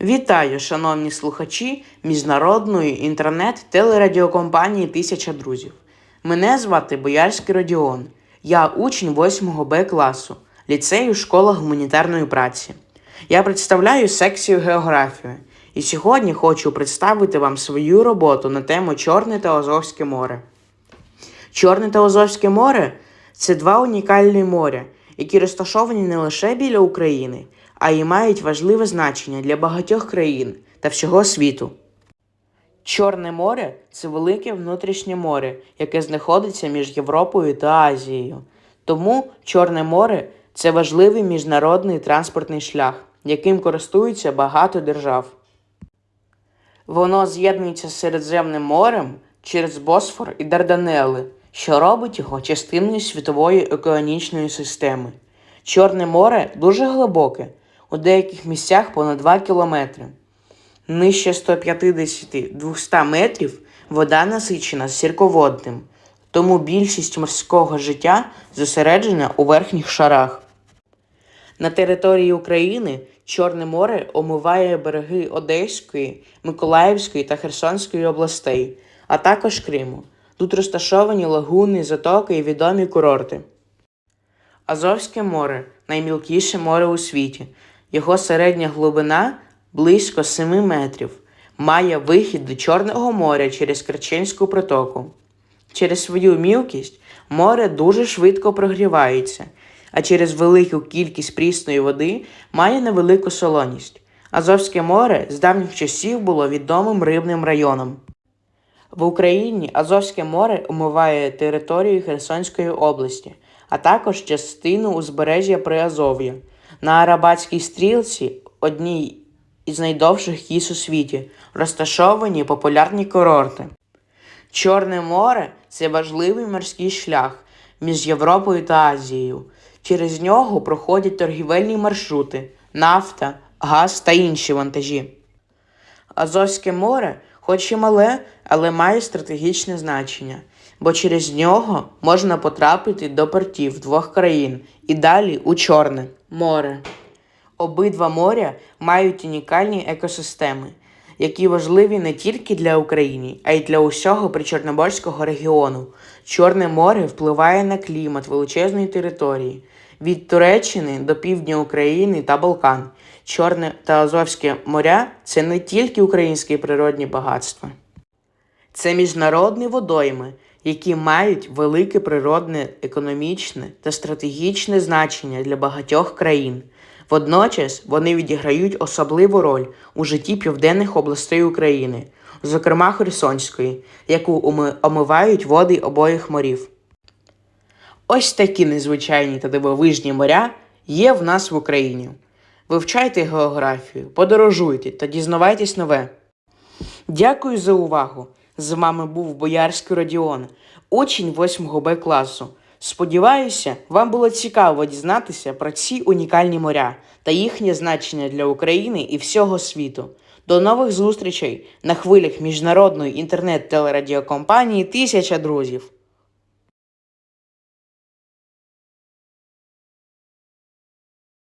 Вітаю, шановні слухачі міжнародної інтернет-телерадіокомпанії Тисяча друзів. Мене звати Боярський Родіон. Я учень 8 Б класу ліцею школа гуманітарної праці. Я представляю секцію географію і сьогодні хочу представити вам свою роботу на тему Чорне та Азовське море. Чорне та Азовське море це два унікальні моря, які розташовані не лише біля України, а й мають важливе значення для багатьох країн та всього світу. Чорне море це велике внутрішнє море, яке знаходиться між Європою та Азією. Тому Чорне море це важливий міжнародний транспортний шлях, яким користуються багато держав. Воно з'єднується з Середземним морем через Босфор і Дарданели, що робить його частиною світової океанічної системи. Чорне море дуже глибоке, у деяких місцях понад 2 кілометри. Нижче 150-200 метрів вода насичена сірководним, тому більшість морського життя зосереджена у верхніх шарах. На території України Чорне море омиває береги Одеської, Миколаївської та Херсонської областей, а також Криму. Тут розташовані лагуни, затоки і відомі курорти. Азовське море наймілкіше море у світі. Його середня глибина близько 7 метрів. Має вихід до Чорного моря через Керченську протоку. Через свою мілкість море дуже швидко прогрівається, а через велику кількість прісної води має невелику солоність. Азовське море з давніх часів було відомим рибним районом. В Україні Азовське море омиває територію Херсонської області, а також частину узбережжя Приазов'я. На Арабатській стрілці, одній із найдовших кіс у світі, розташовані популярні курорти. Чорне море це важливий морський шлях між Європою та Азією. Через нього проходять торгівельні маршрути, нафта, газ та інші вантажі. Азовське море, хоч і мале, але має стратегічне значення, бо через нього можна потрапити до портів двох країн і далі у Чорне море. Обидва моря мають унікальні екосистеми, які важливі не тільки для України, а й для усього причорноморського регіону. Чорне море впливає на клімат величезної території від Туреччини до півдня України та Балкан. Чорне та Азовське моря це не тільки українське природні багатства. Це міжнародні водойми, які мають велике природне, економічне та стратегічне значення для багатьох країн. Водночас вони відіграють особливу роль у житті південних областей України, зокрема Херсонської, яку омивають води обоїх морів. Ось такі незвичайні та дивовижні моря є в нас в Україні. Вивчайте географію, подорожуйте та дізнавайтесь нове. Дякую за увагу! З вами був Боярський Родіон, учень 8 Б класу. Сподіваюся, вам було цікаво дізнатися про ці унікальні моря та їхнє значення для України і всього світу. До нових зустрічей на хвилях міжнародної інтернет-телерадіокомпанії Тисяча друзів.